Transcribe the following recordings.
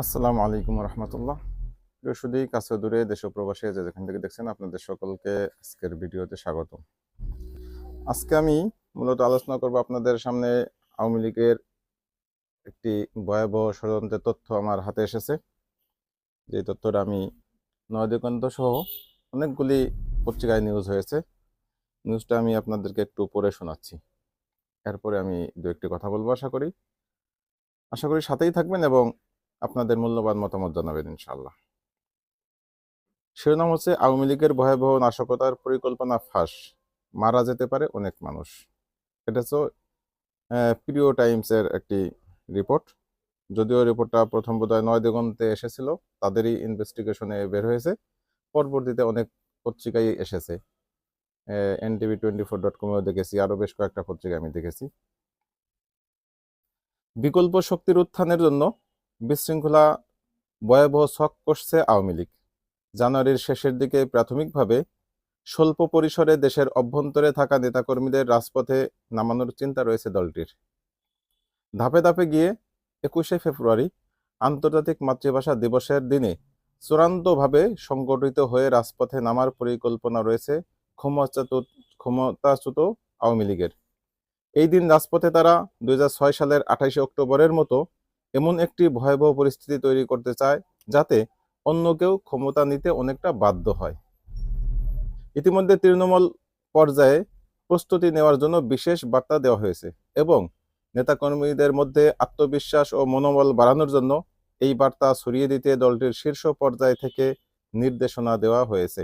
আসসালামু আলাইকুম রহমতুল্লাহ। প্রিয় কাছে দূরে, দেশ প্রবাসী যে যেখান থেকে দেখছেন আপনাদের সকলকে আজকের ভিডিওতে স্বাগত আজকে আমি মূলত আলোচনা করব আপনাদের সামনে আওয়ামী লীগের একটি ভয়াবহ ষড়যন্ত্রের তথ্য আমার হাতে এসেছে। যে তথ্যটা আমি নয়দিগন্ত সহ অনেকগুলি পত্রিকায় নিউজ হয়েছে। নিউজটা আমি আপনাদেরকে একটু পড়ে শোনাচ্ছি। এরপরে আমি দু একটি কথা বলব আশা করি। আশা করি সাথেই থাকবেন এবং আপনাদের মূল্যবান মতামত জানাবেন ইনশাল্লাহ শিরোনাম হচ্ছে, আওয়ামী লীগের ভয়াবহ নাশকতার পরিকল্পনা ফাঁস। মারা যেতে পারে অনেক মানুষ। এটা হচ্ছে প্রিয় টাইমসের একটি রিপোর্ট। যদিও রিপোর্টটা প্রথম বোধহয় নয় দিগন্তে এসেছিল, তাদেরই ইনভেস্টিগেশনে বের হয়েছে। পরবর্তীতে অনেক পত্রিকায় এসেছে। এনটিভি টোয়েন্টি ফোর ডট কমেও দেখেছি, আরও বেশ কয়েকটা পত্রিকা আমি দেখেছি। বিকল্প শক্তির উত্থানের জন্য বিশৃঙ্খলা ভয়াবহ ছক কষছে আওয়ামী লীগ। জানুয়ারির শেষের দিকে প্রাথমিকভাবে স্বল্প পরিসরে দেশের অভ্যন্তরে থাকা নেতাকর্মীদের রাজপথে নামানোর চিন্তা রয়েছে দলটির। ধাপে ধাপে গিয়ে একুশে ফেব্রুয়ারি আন্তর্জাতিক মাতৃভাষা দিবসের দিনে চূড়ান্তভাবে সংগঠিত হয়ে রাজপথে নামার পরিকল্পনা রয়েছে ক্ষমতাচ্যুত ক্ষমতাচ্যুত আওয়ামী লীগের। এই দিন রাজপথে তারা দুই হাজার ছয় সালের আঠাশে অক্টোবরের মতো এমন একটি ভয়াবহ পরিস্থিতি তৈরি করতে চায় যাতে অন্য কেউ ক্ষমতা নিতে অনেকটা বাধ্য হয়। ইতিমধ্যে তৃণমূল পর্যায়ে প্রস্তুতি নেওয়ার জন্য বিশেষ বার্তা দেওয়া হয়েছে এবং নেতাকর্মীদের মধ্যে আত্মবিশ্বাস ও মনোবল বাড়ানোর জন্য এই বার্তা ছড়িয়ে দিতে দলটির শীর্ষ পর্যায় থেকে নির্দেশনা দেওয়া হয়েছে।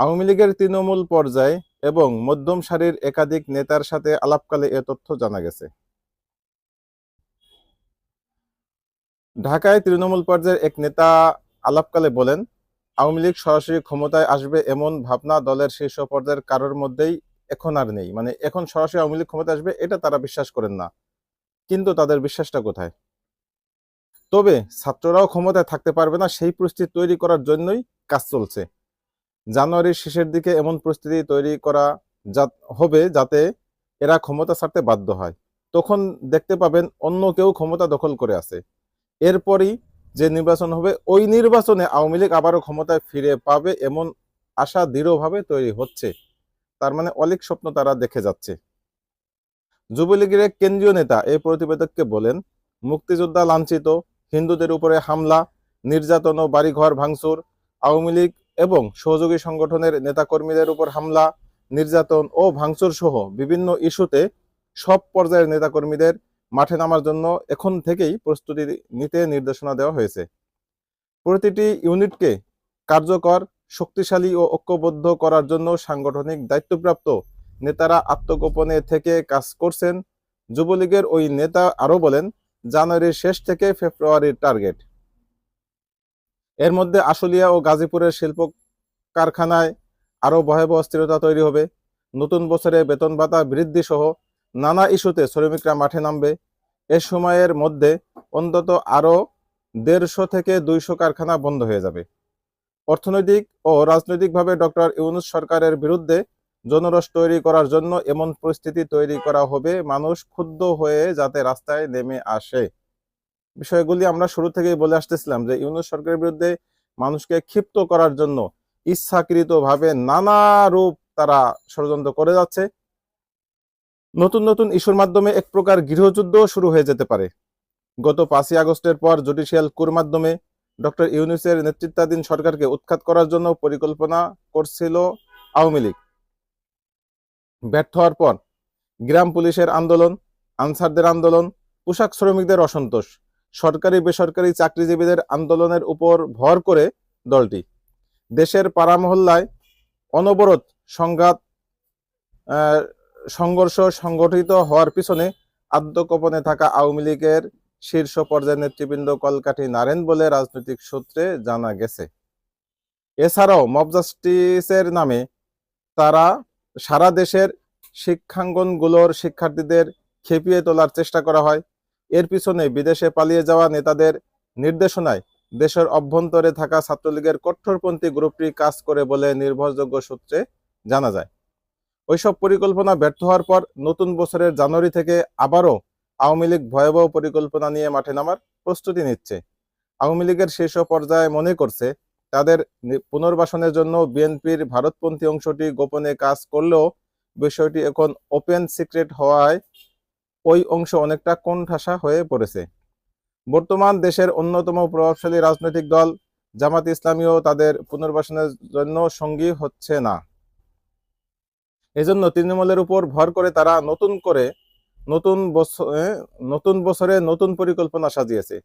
আওয়ামী লীগের তৃণমূল পর্যায়ে এবং মধ্যম সারির একাধিক নেতার সাথে আলাপকালে এ তথ্য জানা গেছে। ঢাকায় তৃণমূল পর্যায়ের এক নেতা আলাপকালে বলেন, আওয়ামী লীগ সরাসরি ক্ষমতায় আসবে এমন ভাবনা দলের শীর্ষ পর্যায়ের কারোর মধ্যেই এখন আর নেই। মানে এখন সরাসরি আওয়ামী লীগ ক্ষমতায় আসবে, এটা তারা বিশ্বাস করেন না। কিন্তু তাদের বিশ্বাসটা কোথায়? তবে ছাত্ররাও ক্ষমতায় থাকতে পারবে না, সেই পরিস্থিতি তৈরি করার জন্যই কাজ চলছে। জানুয়ারির শেষের দিকে এমন পরিস্থিতি তৈরি করা হবে যাতে এরা ক্ষমতা ছাড়তে বাধ্য হয়। তখন দেখতে পাবেন অন্য কেউ ক্ষমতা দখল করে আছে। এরপরই যে নির্বাচন হবে, ওই নির্বাচনে আওয়ামী লীগ আবারও ক্ষমতায় ফিরে পাবে এমন আশা দৃঢ়ভাবে তৈরি হচ্ছে। তার মানে অলিক স্বপ্ন তারা দেখে যাচ্ছে। যুবলীগের এক কেন্দ্রীয় নেতা এই প্রতিবেদককে বলেন, মুক্তিযোদ্ধা লাঞ্ছিত, হিন্দুদের উপরে হামলা, নির্যাতন ও বাড়িঘর ভাঙচুর, আওয়ামী লীগ এবং সহযোগী সংগঠনের নেতাকর্মীদের উপর হামলা, নির্যাতন ও ভাঙচুর সহ বিভিন্ন ইস্যুতে সব পর্যায়ের নেতাকর্মীদের মাঠে নামার জন্য এখন থেকেই প্রস্তুতি নিতে নির্দেশনা দেওয়া হয়েছে। প্রতিটি ইউনিটকে কার্যকর, শক্তিশালী ও ঐক্যবদ্ধ করার জন্য সাংগঠনিক দায়িত্বপ্রাপ্ত নেতারা আত্মগোপনে থেকে কাজ করছেন। যুবলীগের ওই নেতা আরও বলেন, জানুয়ারির শেষ থেকে ফেব্রুয়ারির টার্গেট। এর মধ্যে আশুলিয়া ও গাজীপুরের শিল্প কারখানায় আরও ভয়াবহ অস্থিরতা তৈরি হবে। নতুন বছরে বেতন ভাতা বৃদ্ধি সহ নানা ইস্যুতে শ্রমিকরা মাঠে নামবে। এ সময়ের মধ্যে অন্তত আরও দেড়শো থেকে দুইশো কারখানা বন্ধ হয়ে যাবে। অর্থনৈতিক ও রাজনৈতিকভাবে ডক্টর ইউনুস সরকারের বিরুদ্ধে জনরস তৈরি করার জন্য এমন পরিস্থিতি তৈরি করা হবে, মানুষ ক্ষুব্ধ হয়ে যাতে রাস্তায় নেমে আসে। বিষয়গুলি আমরা শুরু থেকেই বলে আসতেছিলাম যে, ইউনুস সরকারের বিরুদ্ধে মানুষকে ক্ষিপ্ত করার জন্য ইচ্ছাকৃতভাবে নানা রূপ তারা ষড়যন্ত্র করে যাচ্ছে। নতুন নতুন ইস্যুর মাধ্যমে এক প্রকার গৃহযুদ্ধ শুরু হয়ে যেতে পারে। গত পাঁচই আগস্টের পর জুডিশিয়াল কুর মাধ্যমে ডক্টর ইউনুসের নেতৃত্বাধীন সরকারকে উৎখাত করার জন্য পরিকল্পনা করছিল আওয়ামী লীগ। ব্যর্থ হওয়ার পর গ্রাম পুলিশের আন্দোলন, আনসারদের আন্দোলন, পোশাক শ্রমিকদের অসন্তোষ, সরকারি বেসরকারি চাকরিজীবীদের আন্দোলনের উপর ভর করে দলটি। দেশের পাড়া মহল্লায় অনবরত সংঘাত সংঘর্ষ সংগঠিত হওয়ার পিছনে আত্মগোপনে থাকা আওয়ামী লীগের শীর্ষ পর্যায়ের নেতৃবৃন্দ কলকাঠি নারেন বলে রাজনৈতিক সূত্রে জানা গেছে। এছাড়াও মব জাস্টিসের নামে তারা সারা দেশের শিক্ষাঙ্গনগুলোর শিক্ষার্থীদের খেপিয়ে তোলার চেষ্টা করা হয়। এর পিছনে বিদেশে পালিয়ে যাওয়া নেতাদের নির্দেশনায় দেশের অভ্যন্তরে থাকা ছাত্রলীগের কঠোরপন্থী গ্রুপটি কাজ করে বলে নির্ভরযোগ্য সূত্রে জানা যায়। ওইসব পরিকল্পনা ব্যর্থ হওয়ার পর নতুন বছরের জানুয়ারি থেকে আবারও আওয়ামী লীগ ভয়াবহ পরিকল্পনা নিয়ে মাঠে নামার প্রস্তুতি নিচ্ছে। আওয়ামী লীগের শীর্ষ পর্যায়ে মনে করছে, তাদের পুনর্বাসনের জন্য বিএনপির ভারতপন্থী অংশটি গোপনে কাজ করলেও বিষয়টি এখন ওপেন সিক্রেট হওয়ায় ওই অংশ অনেকটা কোণঠাসা হয়ে পড়েছে। বর্তমান দেশের অন্যতম প্রভাবশালী রাজনৈতিক দল জামাত ইসলামীও তাদের পুনর্বাসনের জন্য সঙ্গী হচ্ছে না। এজন্য তৃণমূলের উপর ভর করে তারা নতুন করে নতুন বছর নতুন বছরে নতুন পরিকল্পনা সাজিয়েছে।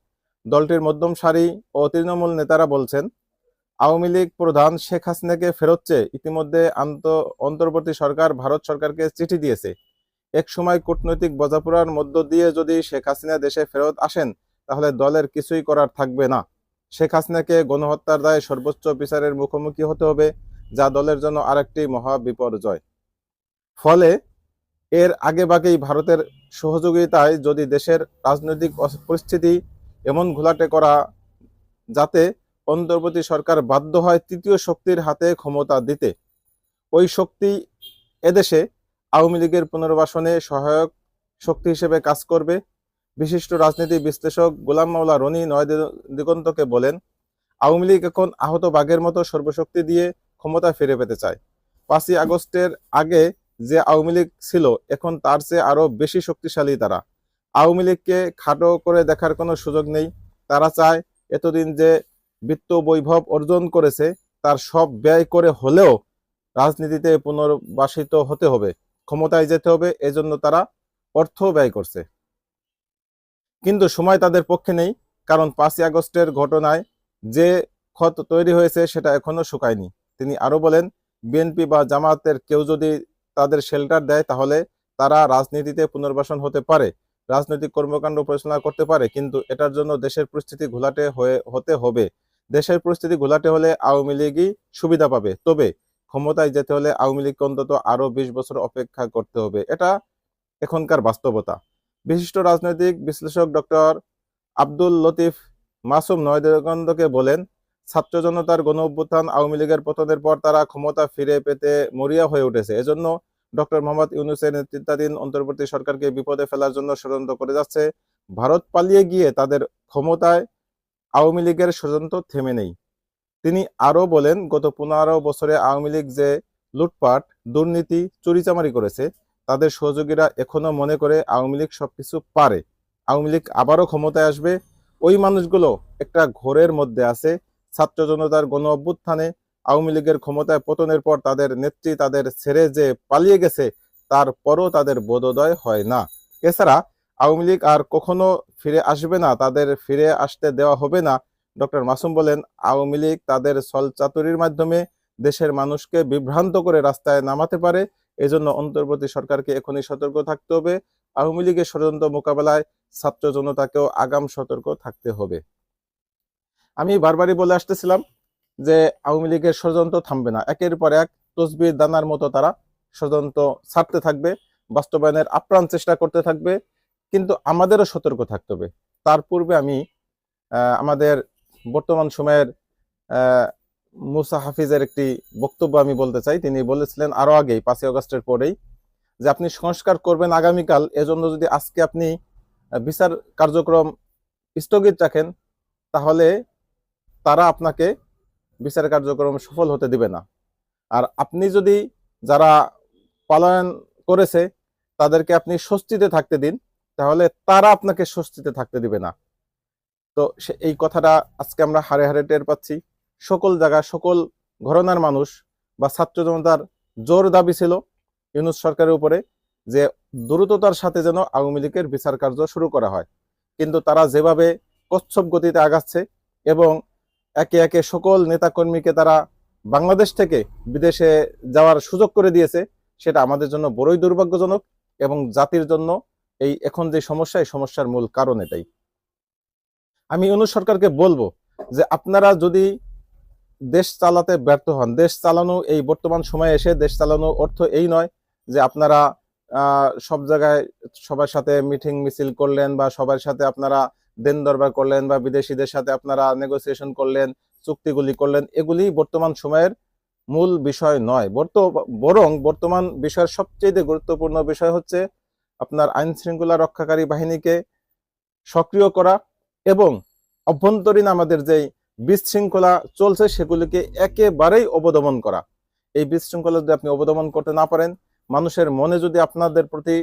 দলটির মধ্যম সারি ও তৃণমূল নেতারা বলছেন, আওয়ামী লীগ প্রধান শেখ হাসিনাকে ফেরত চেয়ে ইতিমধ্যে অন্তর্বর্তী সরকার ভারত সরকারকে চিঠি দিয়েছে। এক সময় কূটনৈতিক বোঝাপড়ার মধ্য দিয়ে যদি শেখ হাসিনা দেশে ফেরত আসেন, তাহলে দলের কিছুই করার থাকবে না। শেখ হাসিনাকে গণহত্যার দায়ে সর্বোচ্চ বিচারের মুখোমুখি হতে হবে, যা দলের জন্য আরেকটি মহা বিপর্যয়। ফলে এর আগে আগেভাগেই ভারতের সহযোগিতায় যদি দেশের রাজনৈতিক পরিস্থিতি এমন ঘোলাটে করা যাতে অন্তর্বর্তী সরকার বাধ্য হয় তৃতীয় শক্তির হাতে ক্ষমতা দিতে, ওই শক্তি এদেশে আওয়ামী লীগের পুনর্বাসনে সহায়ক শক্তি হিসেবে কাজ করবে। বিশিষ্ট রাজনীতি বিশ্লেষক গোলাম মাওলা রনি নয় দিগন্তকে বলেন, আওয়ামী লীগ এখন আহত বাঘের মতো সর্বশক্তি দিয়ে ক্ষমতা ফিরে পেতে চায়। পাঁচই আগস্টের আগে যে আওয়ামী লীগ ছিল, এখন তার চেয়ে আরও বেশি শক্তিশালী তারা। আওয়ামী লীগকে খাটো করে দেখার কোনো সুযোগ নেই। তারা চায় এতদিন যে বিত্ত বৈভব অর্জন করেছে, তার সব ব্যয় করে হলেও রাজনীতিতে পুনর্বাসিত হতে হবে, ক্ষমতায় যেতে হবে, এজন্য তারা অর্থ ব্যয় করছে। কিন্তু সময় তাদের পক্ষে নেই, কারণ পাঁচই আগস্টের ঘটনায় যে ক্ষত তৈরি হয়েছে সেটা এখনও শুকায়নি। তিনি আরও বলেন, বিএনপি বা জামাতের কেউ যদি তাদের শেল্টার দেয়, তাহলে তারা রাজনীতিতে পুনর্বাসন হতে পারে, রাজনৈতিক কর্মকাণ্ড পরিচালনা করতে পারে, কিন্তু এটার জন্য দেশের পরিস্থিতি ঘোলাটে হয়ে, হতে হবে। দেশের পরিস্থিতি ঘোলাটে হলে আওয়ামী লীগই সুবিধা পাবে। তবে ক্ষমতায় যেতে হলে আওয়ামী লীগকে অন্তত আরও বিশ বছর অপেক্ষা করতে হবে, এটা এখনকার বাস্তবতা। বিশিষ্ট রাজনৈতিক বিশ্লেষক ডক্টর আব্দুল লতিফ মাসুম নয়দেগন্দকে বলেন ছাত্র জনতার গণ অভ্যুত্থান আওয়ামী লীগের পতনের পর তারা ক্ষমতা ফিরে পেতে মরিয়া হয়ে উঠেছে। এজন্য ডক্টর মোহাম্মদ ইউনুসের নেতৃত্বাধীন অন্তর্বর্তী সরকারকে বিপদে ফেলার জন্য ষড়যন্ত্র করে যাচ্ছে। ভারত পালিয়ে গিয়ে তাদের ক্ষমতায় আওয়ামী লীগের ষড়যন্ত্র থেমে নেই। তিনি আরও বলেন, গত পনেরো বছরে আওয়ামী লীগ যে লুটপাট, দুর্নীতি, চুরিচামারি করেছে, তাদের সহযোগীরা এখনও মনে করে আওয়ামী লীগ সবকিছু পারে। আওয়ামী লীগ আবারও ক্ষমতায় আসবে। ওই মানুষগুলো একটা ঘোরের মধ্যে আছে। ছাত্র জনতার গণ অভ্যুত্থানে আওয়ামী লীগের ক্ষমতায় পতনের পর তাদের নেত্রী তাদের ছেড়ে যে পালিয়ে গেছে, তারপরও তাদের বোধোদয় হয় না। এছাড়া আওয়ামী লীগ আর কখনো ফিরে আসবে না, তাদের ফিরে আসতে দেওয়া হবে না। ডক্টর মাসুম বলেন, আওয়ামী লীগ তাদের ছলচাতুরির মাধ্যমে দেশের মানুষকে বিভ্রান্ত করে রাস্তায় নামাতে পারে, এজন্য অন্তর্বর্তী সরকারকে এখনই সতর্ক থাকতে হবে। আওয়ামী লীগের ষড়যন্ত্র মোকাবেলায় ছাত্র জনতাকেও আগাম সতর্ক থাকতে হবে। আমি বারবারই বলে আসতেছিলাম যে আওয়ামী লীগের ষড়যন্ত্র থামবে না। একের পর এক তসবির দানার মতো তারা ষড়যন্ত্র ছাড়তে থাকবে, বাস্তবায়নের আপ্রাণ চেষ্টা করতে থাকবে, কিন্তু আমাদেরও সতর্ক থাকতে হবে। তার পূর্বে আমি আমাদের বর্তমান সময়ের মুসা হাফিজের একটি বক্তব্য আমি বলতে চাই। তিনি বলেছিলেন আরও আগেই, পাঁচই আগস্টের পরেই, যে আপনি সংস্কার করবেন আগামীকাল, এজন্য যদি আজকে আপনি বিচার কার্যক্রম স্থগিত রাখেন, তাহলে তারা আপনাকে বিচার কার্যক্রম সফল হতে দিবে না। আর আপনি যদি যারা পালায়ন করেছে, তাদেরকে আপনি স্বস্তিতে থাকতে দিন, তাহলে তারা আপনাকে স্বস্তিতে থাকতে দিবে না। তো সে, এই কথাটা আজকে আমরা হারে হারে টের পাচ্ছি। সকল জায়গায় সকল ঘরনার মানুষ বা ছাত্র জনতার জোর দাবি ছিল ইউনুস সরকারের উপরে যে দ্রুততার সাথে যেন আওয়ামী লীগের বিচার কার্য শুরু করা হয়। কিন্তু তারা যেভাবে কচ্ছপ গতিতে আগাচ্ছে এবং একে একে সকল নেতাকর্মীকে তারা বাংলাদেশ থেকে বিদেশে যাওয়ার সুযোগ করে দিয়েছে। সেটা আমাদের জন্য বড়ই দুর্ভাগ্যজনক এবং জাতির জন্য এই এখন যে সমস্যা, এই সমস্যার মূল কারণ এটাই। আমি অনু সরকারকে বলব যে আপনারা যদি দেশ চালাতে ব্যর্থ হন, দেশ চালানো এই বর্তমান সময়ে এসে দেশ চালানো অর্থ এই নয় যে আপনারা সব জায়গায় সবার সাথে মিটিং মিছিল করলেন বা সবার সাথে আপনারা দেন দরবার করলেন বা বিদেশিদের সাথে আপনারা নেগোসিয়েশন করলেন, চুক্তিগুলি করলেন, এগুলি বর্তমান সময়ের মূল বিষয় নয়। বর্ত, বরং বর্তমান বিষয়ের সবচেয়ে গুরুত্বপূর্ণ বিষয় হচ্ছে আপনার আইন শৃঙ্খলা রক্ষাকারী বাহিনীকে সক্রিয় করা এবং অভ্যন্তরীণ আমাদের যেই বিশৃঙ্খলা চলছে সেগুলিকে একেবারেই অবদমন করা। এই বিশৃঙ্খলা যদি আপনি অবদমন করতে না পারেন, মানুষের মনে যদি আপনাদের প্রতি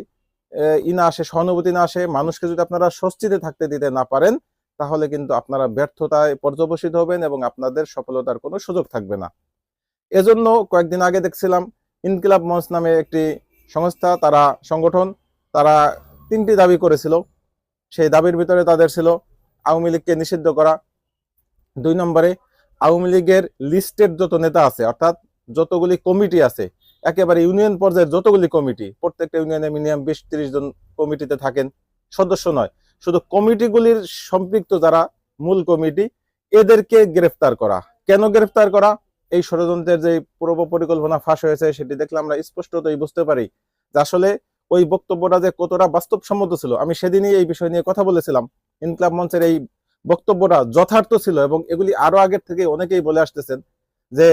ই না আসে, সহানুভূতি না আসে, মানুষকে যদি আপনারা স্বস্তিতে থাকতে দিতে না পারেন, তাহলে কিন্তু আপনারা ব্যর্থতায় পর্যবসিত হবেন এবং আপনাদের সফলতার কোনো সুযোগ থাকবে না। এজন্য কয়েকদিন আগে দেখছিলাম ইনকিলাব মঞ্চ নামে একটি সংস্থা, তারা সংগঠন, তারা তিনটি দাবি করেছিল। সেই দাবির ভিতরে তাদের ছিল আওয়ামী লীগকে নিষিদ্ধ করা। দুই নম্বরে, আওয়ামী লীগের লিস্টের যত নেতা আছে, অর্থাৎ যতগুলি কমিটি আছে একেবারে ইউনিয়ন পর্যায়ের যতগুলি কমিটি, প্রত্যেকটা ইউনিয়নে মিনিমাম বিশ ত্রিশ জন কমিটিতে থাকেন, সদস্য নয়। শুধু কমিটিগুলির সম্পৃক্ত যারা মূল কমিটি, এদেরকে গ্রেফতার করা। কেন গ্রেফতার করা? এই ষড়যন্ত্রের যে পূর্ব পরিকল্পনা ফাঁস হয়েছে, সেটি দেখলে আমরা স্পষ্টতই বুঝতে পারি যে আসলে ওই বক্তব্যটা যে কতটা বাস্তবসম্মত ছিল। আমি সেদিনই এই বিষয় নিয়ে কথা বলেছিলাম। ইনকলাব মঞ্চের এই বক্তব্যটা যথার্থ ছিল এবং এগুলি আরও আগের থেকে অনেকেই বলে আসতেছেন যে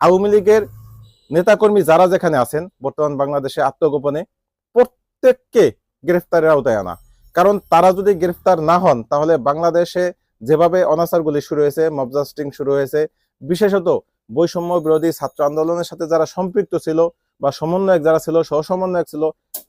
আওয়ামী লীগের নেতাকর্মী যারা যেখানে আছেন, বর্তমান বাংলাদেশে আত্মগোপনে প্রত্যেককে গ্রেফতারের আওতায় আনা। কারণ তারা যদি গ্রেফতার না হন, তাহলে বাংলাদেশে যেভাবে অনাচারগুলি শুরু হয়েছে মবজাস্টিং শুরু হয়েছে, বিশেষত বৈষম্য বিরোধী ছাত্র আন্দোলনের সাথে যারা সম্পৃক্ত ছিল বা সমন্বয়ক যারা ছিল সহ সমন্বয়ক ছিল,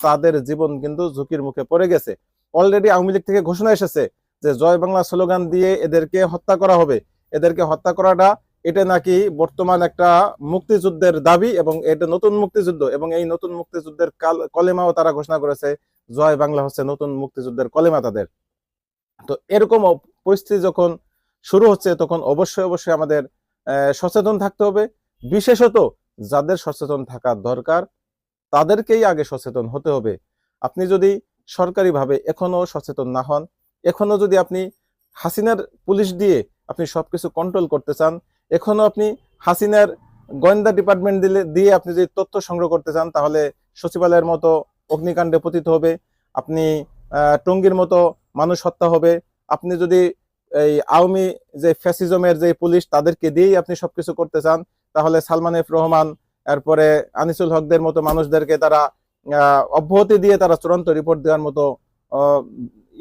তাদের জীবন কিন্তু ঝুঁকির মুখে পড়ে গেছে। অলরেডি আওয়ামী লীগ থেকে ঘোষণা এসেছে যে, জয় বাংলা স্লোগান দিয়ে এদেরকে হত্যা করা হবে। এদেরকে হত্যা করাটা এটা নাকি বর্তমান একটা মুক্তিযুদ্ধের দাবি এবং এটা নতুন মুক্তিযুদ্ধ এবং এই নতুন মুক্তিযুদ্ধের কাল কলেমাও তারা ঘোষণা করেছে, জয় বাংলা হচ্ছে নতুন মুক্তিযুদ্ধের কলেমা তাদের। তো এরকম পরিস্থিতি যখন শুরু হচ্ছে, তখন অবশ্যই অবশ্যই আমাদের সচেতন থাকতে হবে। বিশেষত যাদের সচেতন থাকা দরকার, তাদেরকেই আগে সচেতন হতে হবে। আপনি যদি সরকারিভাবে এখনও সচেতন না হন, এখনও যদি আপনি হাসিনার পুলিশ দিয়ে আপনি সবকিছু কন্ট্রোল করতে চান এখনও আপনি হাসিনার গোয়েন্দা ডিপার্টমেন্ট দিলে, দিয়ে আপনি যদি তথ্য সংগ্রহ করতে চান, তাহলে সচিবালয়ের মতো অগ্নিকাণ্ডে পতিত হবে, আপনি টঙ্গীর মতো মানুষ হত্যা হবে, আপনি যদি এই আওয়ামী যে ফ্যাসিজমের যে পুলিশ, তাদেরকে দিয়েই আপনি সবকিছু করতে চান, তাহলে সালমান এফ রহমান, এরপরে আনিসুল হকদের মতো মানুষদেরকে তারা অব্যাহতি দিয়ে তারা চূড়ান্ত রিপোর্ট দেওয়ার মতো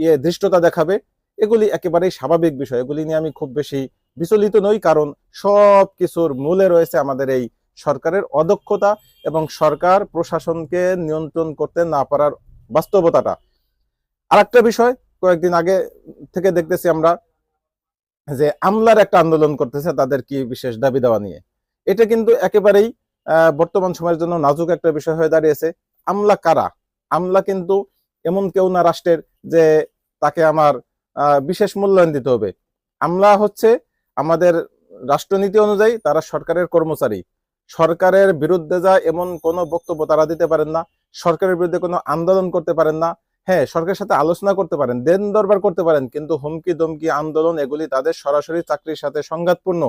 ইয়ে ধৃষ্টতা দেখাবে, এগুলি একেবারেই স্বাভাবিক বিষয়। এগুলি নিয়ে আমি খুব বেশি বিচলিত নই, কারণ সব কিছুর মূলে রয়েছে আমাদের এই সরকারের অদক্ষতা এবং সরকার প্রশাসনকে নিয়ন্ত্রণ করতে না পারার বাস্তবতাটা। আরেকটা বিষয়, কয়েকদিন আগে থেকে দেখতেছি আমরা যে আমলার একটা আন্দোলন করতেছে তাদের কি বিশেষ দাবি দেওয়া নিয়ে। এটা কিন্তু একেবারেই বর্তমান সময়ের জন্য নাজুক একটা বিষয় হয়ে দাঁড়িয়েছে। আমলা কারা? আমলা কিন্তু এমন কেউ না রাষ্ট্রের যে তাকে আমার বিশেষ মূল্যায়ন দিতে হবে। আমলা হচ্ছে আমাদের রাষ্ট্রনীতি অনুযায়ী তারা সরকারের কর্মচারী। সরকারের বিরুদ্ধে যা এমন কোনো বক্তব্য তারা দিতে পারেন না। সরকারের বিরুদ্ধে কোনো আন্দোলন করতে পারেন না। হ্যাঁ সরকারের সাথে আলোচনা করতে পারেন, দেন দরবার করতে পারেন, কিন্তু হুমকি দমকি আন্দোলন এগুলি তাদের সরাসরি চাকরির সাথে সংঘাতপূর্ণ।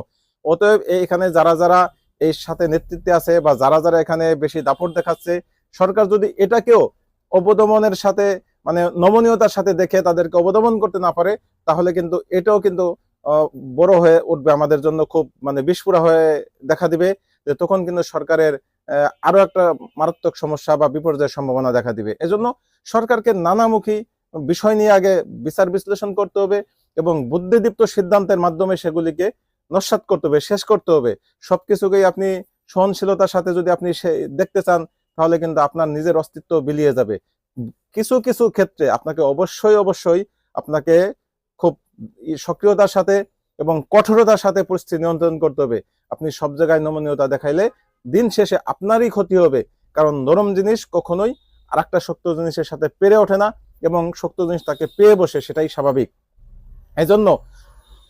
অতএব এখানে যারা যারা এই সাথে নেতৃত্বে আছে বা যারা যারা এখানে বেশি দাপট দেখাচ্ছে, সরকার যদি এটাকেও অবদমনের সাথে মানে নমনীয়তার সাথে দেখে তাদেরকে অবদমন করতে না পারে, তাহলে কিন্তু এটাও কিন্তু বড় হয়ে উঠবে আমাদের জন্য খুব মানে বিস্ফোরা হয়ে দেখা দিবে যে তখন কিন্তু সরকারের আরও একটা মারাত্মক সমস্যা বা বিপর্যয়ের সম্ভাবনা দেখা দিবে। এজন্য সরকারকে নানামুখী বিষয় নিয়ে আগে বিচার বিশ্লেষণ করতে হবে এবং বুদ্ধিদীপ্ত সিদ্ধান্তের মাধ্যমে সেগুলিকে নস্বাত করতে হবে, শেষ করতে হবে। সবকিছুকেই আপনি সহনশীলতার সাথে যদি আপনি দেখতে চান, তাহলে কিন্তু আপনার নিজের অস্তিত্ব বিলিয়ে যাবে। কিছু কিছু ক্ষেত্রে আপনাকে অবশ্যই অবশ্যই আপনাকে সক্রিয়তার সাথে এবং কঠোরতার সাথে পরিস্থিতি নিয়ন্ত্রণ করতে হবে। আপনি সব জায়গায় নমনীয়তা দেখাইলে দিন শেষে আপনারই ক্ষতি হবে। কারণ নরম জিনিস কখনোই আর একটা শক্ত জিনিসের সাথে পেরে ওঠে না এবং শক্ত জিনিস তাকে পেয়ে বসে সেটাই স্বাভাবিক। এই জন্য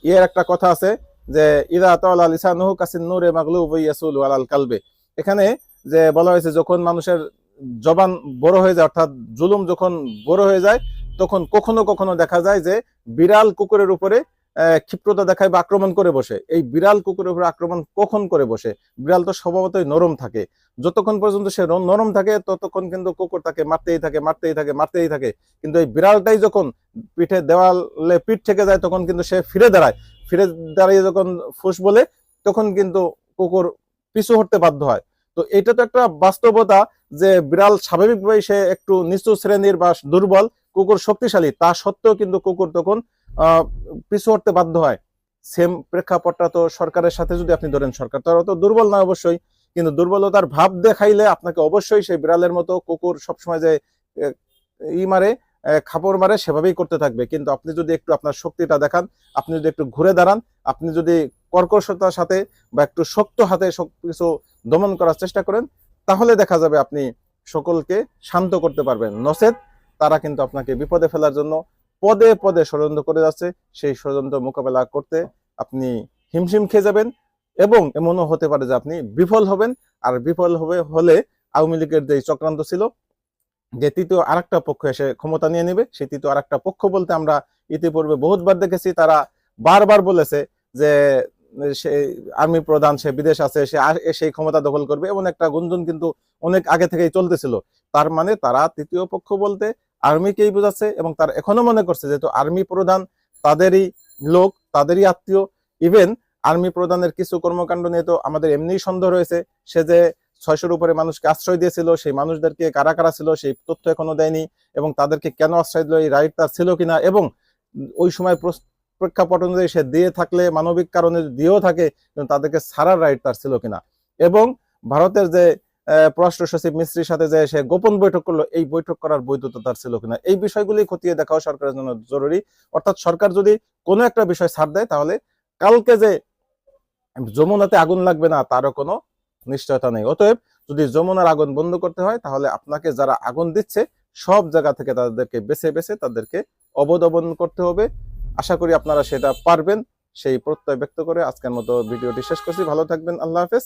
এর একটা কথা আছে যে ইরা তালা লিসানুহু কাসিন নূরে মাগলু ইয়াসুল আলাল কালবে। এখানে যে বলা হয়েছে, যখন মানুষের জবান বড় হয়ে যায়, অর্থাৎ জুলুম যখন বড় হয়ে যায় তখন কখনো কখনো দেখা যায় যে বিড়াল কুকুরের উপরে ক্ষিপ্রতা দেখায় বা আক্রমণ করে বসে। এই বিড়াল কুকুরের উপরে আক্রমণ কখন করে বসে? বিড়াল তো স্বভাবতই নরম থাকে। যতক্ষণ পর্যন্ত সে নরম থাকে, ততক্ষণ কিন্তু কুকুর তাকে মারতেই থাকে মারতেই থাকে মারতেই থাকে। কিন্তু এই বিড়ালটাই যখন পিঠে দেওয়ালে পিঠ থেকে যায়, তখন কিন্তু সে ফিরে দাঁড়ায়। ফিরে দাঁড়িয়ে যখন ফুস বলে, তখন কিন্তু কুকুর পিছু হটতে বাধ্য হয়। তো এটা তো একটা বাস্তবতা যে বিড়াল স্বাভাবিকভাবেই সে একটু নিচু শ্রেণির বা দুর্বল। কুকুর শক্তিশালী, তা সত্ত্বেও কিন্তু কুকুর তখন পিছু হটতে বাধ্য হয়। সেম প্রেক্ষাপটটা তো সরকারের সাথে যদি আপনি ধরেন, সরকার তারা তো দুর্বল না অবশ্যই, কিন্তু দুর্বলতার ভাব দেখাইলে আপনাকে অবশ্যই সেই বিড়ালের মতো কুকুর সবসময় যে ই মারে খাপড় মারে, সেভাবেই করতে থাকবে। কিন্তু আপনি যদি একটু আপনার শক্তিটা দেখান, আপনি যদি একটু ঘুরে দাঁড়ান, আপনি যদি কর্কশতার সাথে বা একটু শক্ত হাতে কিছু দমন করার চেষ্টা করেন, তাহলে দেখা যাবে আপনি সকলকে শান্ত করতে পারবেন। নচেত তারা কিন্তু আপনাকে বিপদে ফেলার জন্য পদে পদে ষড়যন্ত্র করে যাচ্ছে। সেই ষড়যন্ত্র মোকাবেলা করতে আপনি হিমশিম খেয়ে যাবেন এবং এমনও হতে পারে যে আপনি বিফল হবেন। আর বিফল হবে, হলে আওয়ামী লীগের যে চক্রান্ত ছিল, যে তৃতীয় আরেকটা পক্ষ এসে ক্ষমতা নিয়ে নেবে। সেই তৃতীয় আরেকটা পক্ষ বলতে আমরা ইতিপূর্বে বহুতবার দেখেছি, তারা বারবার বলেছে যে সে আর্মি প্রধান, সে বিদেশ আছে, সে সেই ক্ষমতা দখল করবে। এমন একটা গুঞ্জন কিন্তু অনেক আগে থেকেই চলতেছিল। তার মানে তারা তৃতীয় পক্ষ বলতে আর্মিকেই বোঝাচ্ছে এবং তার এখনও মনে করছে যেহেতু আর্মি প্রধান তাদেরই লোক, তাদেরই আত্মীয়। ইভেন আর্মি প্রধানের কিছু কর্মকাণ্ড নিয়ে তো আমাদের এমনিই সন্দেহ রয়েছে। সে যে ছয়শোর উপরে মানুষকে আশ্রয় দিয়েছিল, সেই মানুষদেরকে কারা কারা ছিল, সেই তথ্য এখনও দেয়নি এবং তাদেরকে কেন আশ্রয় দিল, এই রাইট তার ছিল কিনা এবং ওই সময় প্রেক্ষাপট অনুযায়ী সে দিয়ে থাকলে, মানবিক কারণে দিয়েও থাকে তাদেরকে ছাড়ার রাইট তার ছিল কিনা। এবং ভারতের যে পররাষ্ট্র সচিব মিস্ত্রির সাথে যে সে গোপন বৈঠক করল, এই বৈঠক করার বৈধতা তার ছিল কিনা? এই বিষয়গুলি খতিয়ে দেখাও সরকারের জন্য জরুরি। অর্থাৎ সরকার যদি কোনো একটা বিষয় ছাড় দেয়, তাহলে কালকে যে যমুনাতে আগুন লাগবে না, তারও কোনো নিশ্চয়তা নেই। অতএব যদি যমুনার আগুন বন্ধ করতে হয়, তাহলে আপনাকে যারা আগুন দিচ্ছে, সব জায়গা থেকে তাদেরকে বেছে বেছে তাদেরকে অবদমন করতে হবে। আশা করি আপনারা সেটা পারবেন। সেই প্রত্যয় ব্যক্ত করে আজকের মতো ভিডিওটি শেষ করছি। ভালো থাকবেন। আল্লাহ হাফেজ।